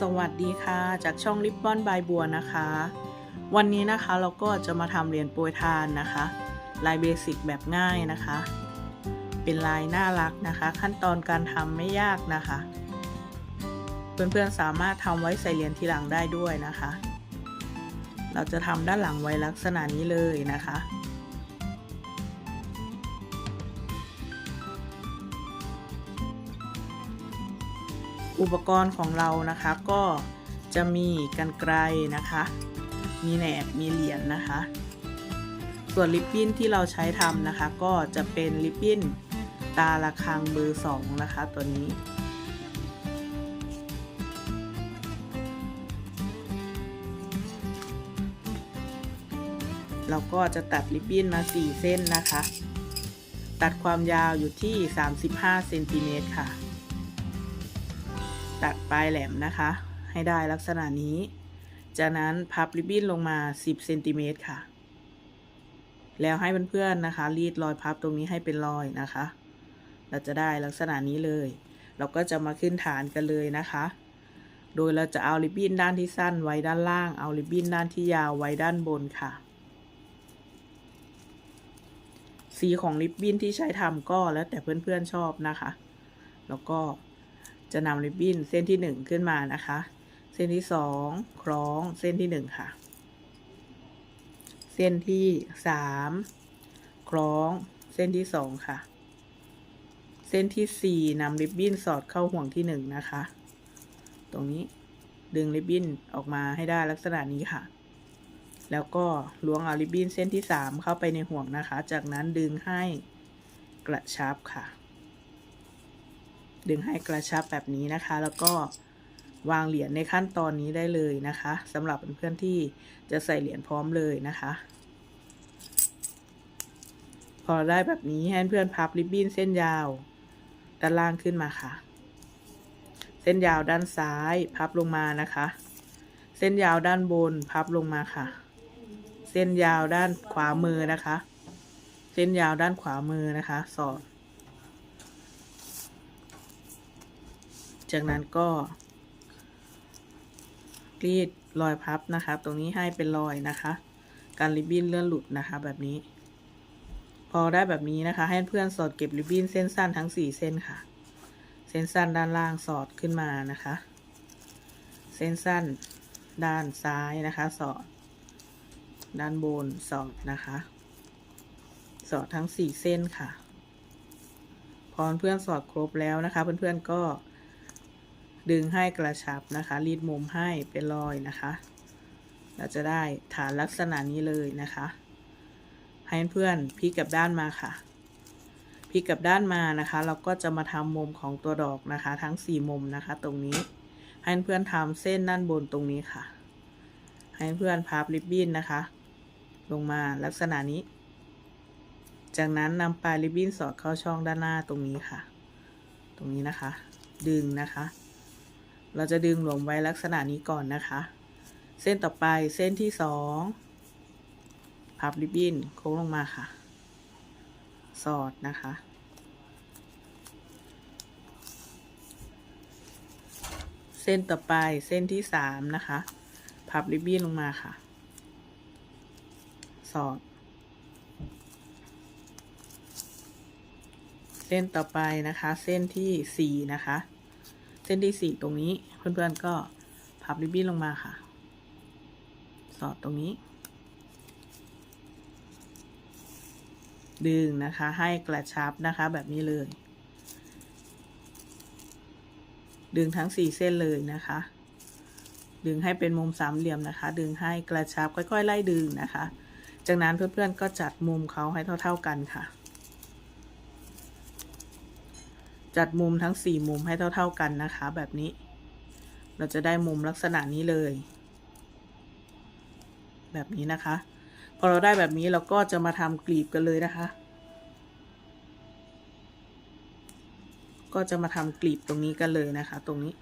สวัสดีค่ะ จากช่องริบบอนบายบัวนะคะ วันนี้นะคะเราก็จะมาทำเหรียญโปรยทานนะคะ ลายเบสิกแบบง่ายนะคะ เป็นลายน่ารักนะคะ ขั้นตอนการทำไม่ยากนะคะ เพื่อนๆสามารถทำไว้ใส่เหรียญทีหลังได้ด้วยนะคะ เราจะทำด้านหลังไว้ลักษณะนี้เลยนะคะ อุปกรณ์ของเรานะคะก็จะมีกันไกลนะคะ มีแหนบมีเหรียญนนะคะ ส่วนลิปบิ้นที่เราใช้ทำนะคะ ก็จะเป็นลิปบิ้นตาละคังเบอร์สองนะคะตัวนี้เราก็จะตัดลิปบิ้นมา 4 เส้นนะคะ ตัดความยาวอยู่ที่ 35 เซนติเมตรค่ะ ตัดปลายแหลมนะคะ ให้ได้ลักษณะนี้ จากนั้นพับริบบิ้นลงมา 10เซนติเมตรค่ะ แล้วให้เพื่อนๆนะคะ รีดรอยพับตรงนี้ให้เป็นรอยนะคะ เราจะได้ลักษณะนี้เลย เราก็จะมาขึ้นฐานกันเลยนะคะ โดยเราจะเอาริบบิ้นด้านที่สั้นไว้ด้านล่าง เอาริบบิ้นด้านที่ยาวไว้ด้านบนค่ะสีของริบบิ้นที่ใช้ทำก็แล้วแต่เพื่อนๆชอบนะคะ แล้วก็ จะนำริบบิ้นเส้นที่หนึ่งขึ้นมานะคะ เส้นที่สองคล้องเส้นที่หนึ่งค่ะ เส้นที่สามคล้องเส้นที่สองค่ะ เส้นที่สี่นำริบบิ้นสอดเข้าห่วงที่หนึ่งนะคะ ตรงนี้ดึงริบบิ้นออกมาให้ได้ลักษณะนี้ค่ะ แล้วก็ล้วงเอาริบบิ้นเส้นที่สามเข้าไปในห่วงนะคะ จากนั้นดึงให้กระชับค่ะ ดึงให้กระชับแบบนี้นะคะ แล้วก็วางเหรียญในขั้นตอนนี้ได้เลยนะคะสำหรับเพื่อนๆที่จะใส่เหรียญพร้อมเลยนะคะ พอได้แบบนี้ให้เพื่อนพับริบบิ้นเส้นยาวด้านล่างขึ้นมาค่ะ เส้นยาวด้านซ้ายพับลงมานะคะ เส้นยาวด้านบนพับลงมาค่ะ เส้นยาวด้านขวามือนะคะ เส้นยาวด้านขวามือนะคะ สอด จากนั้นก็รีดรอยพับนะคะตรงนี้ให้เป็นรอยนะคะ การริบบิ้นเลื่อนหลุดนะคะแบบนี้ พอได้แบบนี้นะคะ ให้เพื่อนสอดเก็บริบบิ้นเส้นสั้นทั้งสี่เส้นค่ะ เส้นสั้นด้านล่างสอดขึ้นมานะคะ เส้นสั้นด้านซ้ายนะคะ สอด ด้านบนสอดนะคะ สอดทั้งสี่เส้นค่ะ พอเพื่อนสอดครบแล้วนะคะ เพื่อนๆก็ ดึงให้กระชับนะคะ รีดมุมให้เป็นรอยนะคะ เราจะได้ฐานลักษณะนี้เลยนะคะ ให้เพื่อนพลิกกลับด้านมาค่ะพลิกกลับด้านมานะคะ เราก็จะมาทำมุมของตัวดอกนะคะ ทั้งสี่มุมนะคะ ตรงนี้ ให้เพื่อนทำเส้นด้านบนตรงนี้ค่ะ ให้เพื่อนพับริบบิ้นนะคะ ลงมาลักษณะนี้ จากนั้นนำปลายริบบิ้นสอดเข้าช่องด้านหน้าตรงนี้ค่ะ ตรงนี้นะคะ ดึงนะคะ เราจะดึงหลวมไว้ลักษณะนี้ก่อนนะคะ เส้นต่อไปเส้นที่สองพับริบบิ้นโค้งลงมาค่ะ สอดนะคะ เส้นต่อไปเส้นที่สามนะคะ พับริบบิ้นลงมาค่ะ สอด เส้นต่อไปนะคะ เส้นที่สี่นะคะ ส้นที่สี่ตรงนี้ เพื่อนๆก็พับริบบิ้นลงมาค่ะ สอดตรงนี้ ดึงนะคะให้กระชับนะคะแบบนี้เลย ดึงทั้งสี่เส้นเลยนะคะ ดึงให้เป็นมุมสามเหลี่ยมนะคะ ดึงให้กระชับค่อยๆไล่ดึงนะคะ จากนั้นเพื่อนๆก็จัดมุมเขาให้เท่า ๆกันค่ะ จัดมุมทั้งสี่มุมให้เท่า ๆกันนะคะ แบบนี้ เราจะได้มุมลักษณะนี้เลย แบบนี้นะคะ พอเราได้แบบนี้เราก็จะมาทำกลีบกันเลยนะคะ ก็จะมาทำกลีบตรงนี้กันเลยนะคะ ตรงนี้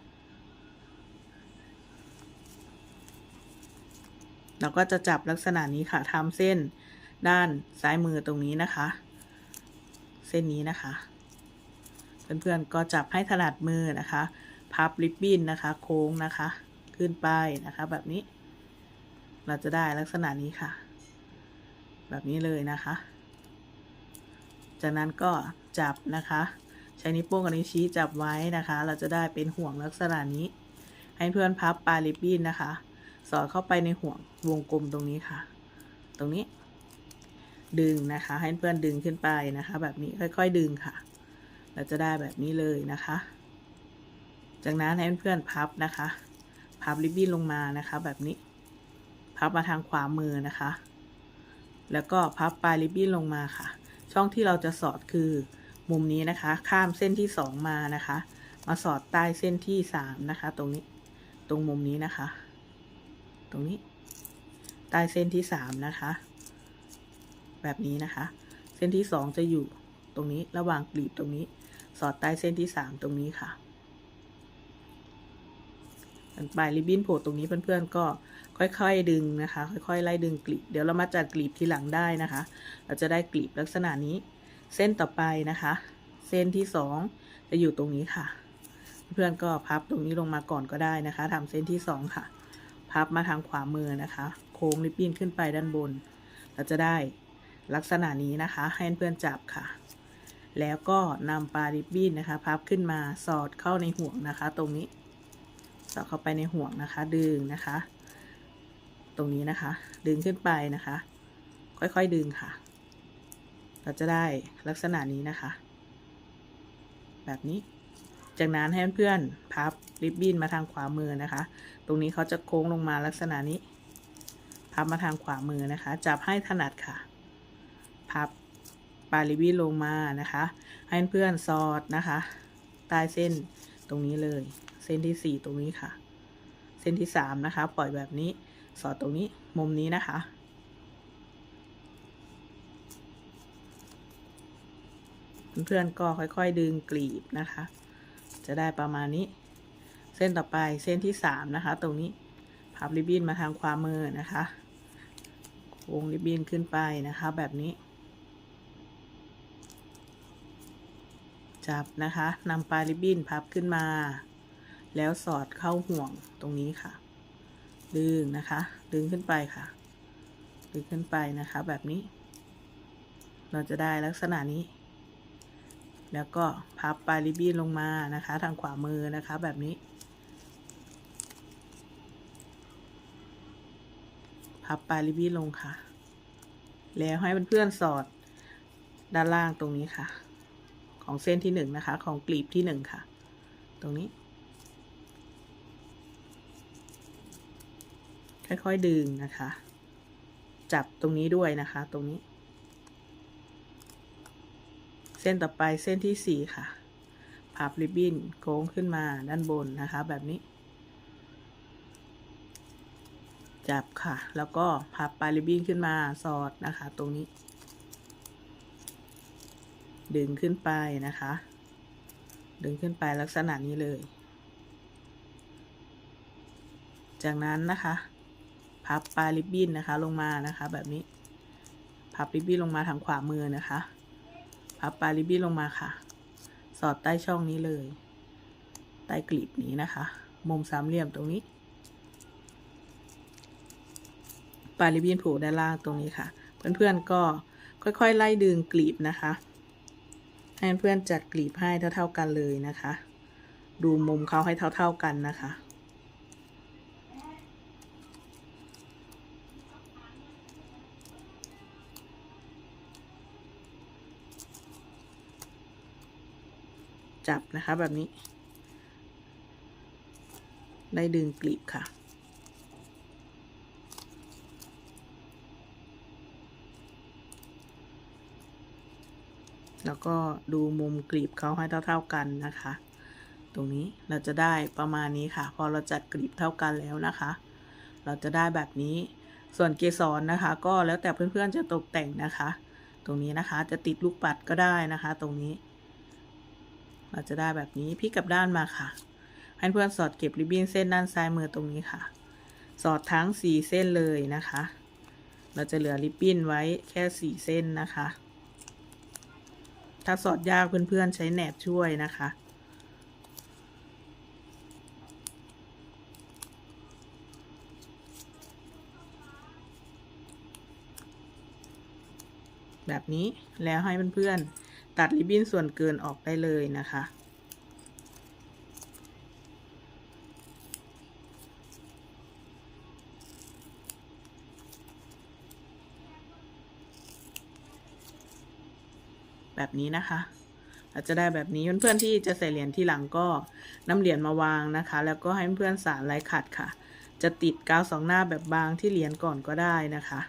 เราก็จะจับลักษณะนี้ค่ะทำเส้นด้านซ้ายมือตรงนี้นะคะ เส้นนี้นะคะ เพื่อนๆก็จับให้ถนัดมือนะคะ พับริบบิ้นนะคะ โค้งนะคะ ขึ้นไปนะคะ แบบนี้ เราจะได้ลักษณะนี้ค่ะ แบบนี้เลยนะคะ จากนั้นก็จับนะคะ ใช้นิ้วโป้งกับนิ้วชี้จับไว้นะคะ เราจะได้เป็นห่วงลักษณะนี้ ให้เพื่อนพับปลายริบบิ้นนะคะ สอดเข้าไปในห่วงวงกลมตรงนี้ค่ะ ตรงนี้ดึงนะคะ ให้เพื่อนดึงขึ้นไปนะคะ แบบนี้ค่อย ๆ ดึงค่ะ เราจะได้แบบนี้เลยนะคะ จากนั้นให้เพื่อนพับนะคะ พับริบบิ้นลงมานะคะ แบบนี้ พับมาทางขวามือนะคะ แล้วก็พับปลายริบบิ้นลงมาค่ะ ช่องที่เราจะสอดคือมุมนี้นะคะ ข้ามเส้นที่สองมานะคะ มาสอดใต้เส้นที่สามนะคะ ตรงนี้ ตรงมุมนี้นะคะ ตรงนี้ ใต้เส้นที่สามนะคะ แบบนี้นะคะ เส้นที่สองจะอยู่ตรงนี้ระหว่างกลีบตรงนี้ สอดใต้เส้นที่สามตรงนี้ค่ะปลายริบบิ้นโผล่ตรงนี้เพื่อนๆก็ค่อยๆดึงนะคะ ค่อยๆไล่ดึงกลีบเดี๋ยวเรามาจัดกลีบทีหลังได้นะคะ เราจะได้กลีบลักษณะนี้ เส้นต่อไปนะคะ เส้นที่สองจะอยู่ตรงนี้ค่ะ เพื่อนก็พับตรงนี้ลงมาก่อนก็ได้นะคะทำเส้นที่สองค่ะ พับมาทางขวามือนะคะ โค้งริบบิ้นขึ้นไปด้านบน เราจะได้ลักษณะนี้นะคะ ให้เพื่อนจับค่ะ แล้วก็นำปลาริบบิ้นนะคะพับขึ้นมาสอดเข้าในห่วงนะคะ ตรงนี้สอดเข้าไปในห่วงนะคะ ดึงนะคะ ตรงนี้นะคะ ดึงขึ้นไปนะคะ ค่อยๆดึงค่ะ เราจะได้ลักษณะนี้นะคะ แบบนี้จากนั้นให้เพื่อนๆพับริบบิ้นมาทางขวามือนะคะ ตรงนี้เขาจะโค้งลงมาลักษณะนี้ พับมาทางขวามือนะคะ จับให้ถนัดค่ะ พับ ปลายริบบิ้นลงมานะคะ ให้เพื่อนสอดนะคะใต้เส้นตรงนี้เลย เส้นที่สี่ตรงนี้ค่ะ เส้นที่สามนะคะ ปล่อยแบบนี้สอดตรงนี้มุมนี้นะคะ เพื่อนๆก็ค่อยๆดึงกลีบนะคะ จะได้ประมาณนี้ เส้นต่อไปเส้นที่สามนะคะ ตรงนี้พับริบบิ้นมาทางขวามือนะคะวงริบบิ้นขึ้นไปนะคะ แบบนี้ จับนะคะนำปลายริบบิ้นพับขึ้นมา แล้วสอดเข้าห่วงตรงนี้ค่ะ ดึงนะคะ ดึงขึ้นไปค่ะ ดึงขึ้นไปนะคะแบบนี้ เราจะได้ลักษณะนี้ แล้วก็พับปลายริบบิ้นลงมานะคะ ทางขวามือนะคะแบบนี้ พับปลายริบบิ้นลงค่ะ แล้วให้เพื่อนๆสอดด้านล่างตรงนี้ค่ะ ของเส้นที่หนึ่งนะคะ ของกลีบที่หนึ่งค่ะ ตรงนี้ ค่อยๆดึงนะคะ จับตรงนี้ด้วยนะคะ ตรงนี้ เส้นต่อไปเส้นที่สี่ค่ะพับริบบิ้นโค้งขึ้นมาด้านบนนะคะ แบบนี้ จับค่ะ แล้วก็พับปลายริบบิ้นขึ้นมาสอดนะคะ ตรงนี้ ดึงขึ้นไปนะคะ ดึงขึ้นไปลักษณะนี้เลย จากนั้นนะคะ พับปลายริบบิ้นนะคะลงมานะคะ แบบนี้ พับริบบิ้นลงมาทางขวามือนะคะ พับปลายริบบิ้นลงมาค่ะ สอดใต้ช่องนี้เลย ใต้กลีบนี้นะคะ มุมสามเหลี่ยมตรงนี้ ปลายริบบิ้นผูกด้านล่างตรงนี้ค่ะ เพื่อนๆก็ค่อยๆ ไล่ดึงกลีบนะคะ ให้เพื่อนจัดกลีบให้เท่า ๆกันเลยนะคะ ดูมุมเขาให้เท่า ๆกันนะคะจับนะคะแบบนี้ ได้ดึงกลีบค่ะ แล้วก็ดูมุมกลีบเขาให้เท่า ๆกันนะคะ ตรงนี้เราจะได้ประมาณนี้ค่ะ พอเราจัดกลีบเท่ากันแล้วนะคะ เราจะได้แบบนี้ ส่วนเกสรนะคะ ก็แล้วแต่เพื่อนๆจะตกแต่งนะคะ ตรงนี้นะคะจะติดลูกปัดก็ได้นะคะ ตรงนี้ เราจะได้แบบนี้พลิกกลับด้านมาค่ะ ให้เพื่อนสอดเก็บริบบิ้นเส้นด้านซ้ายมือตรงนี้ค่ะ สอดทั้งสี่เส้นเลยนะคะ เราจะเหลือริบบิ้นไว้แค่สี่เส้นนะคะ ถ้าสอดยากเพื่อนๆใช้แหนบช่วยนะคะ แบบนี้แล้วให้เพื่อนๆตัดริบบิ้นส่วนเกินออกได้เลยนะคะ แบบนี้นะคะเราจะได้แบบนี้เพื่อนๆที่จะใส่เหรียญที่หลังก็นำเหรียญมาวางนะคะ แล้วก็ให้เพื่อนสารลายขัดค่ะ จะติดกาวสองหน้าแบบบางที่เหรียญก่อนก็ได้นะคะ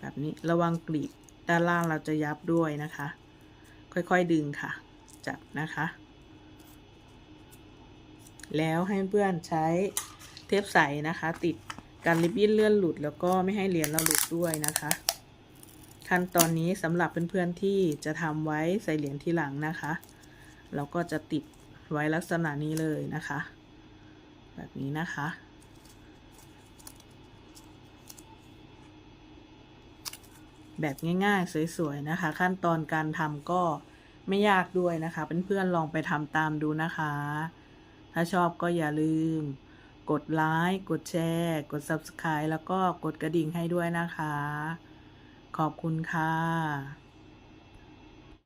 แบบนี้ระวังกรีบด้านล่างเราจะยับด้วยนะคะ ค่อยๆดึงค่ะ จับนะคะ แล้วให้เพื่อนใช้เทปใสนะคะ ติดกันริบบิ้นเลื่อนหลุดแล้วก็ไม่ให้เหรียญเราหลุดด้วยนะคะ ขั้นตอนนี้สำหรับเพื่อนๆที่จะทำไว้ใส่เหรียญที่หลังนะคะ เราก็จะติดไว้ลักษณะนี้เลยนะคะ แบบนี้นะคะแบบง่ายๆ สวยๆ นะคะ ขั้นตอนการทำก็ไม่ยากด้วยนะคะเพื่อนๆลองไปทำตามดูนะคะ ถ้าชอบก็อย่าลืม กดไลค์กดแชร์ กด Subscribe แล้วก็กดกระดิ่งให้ด้วยนะคะ ขอบคุณค่ะ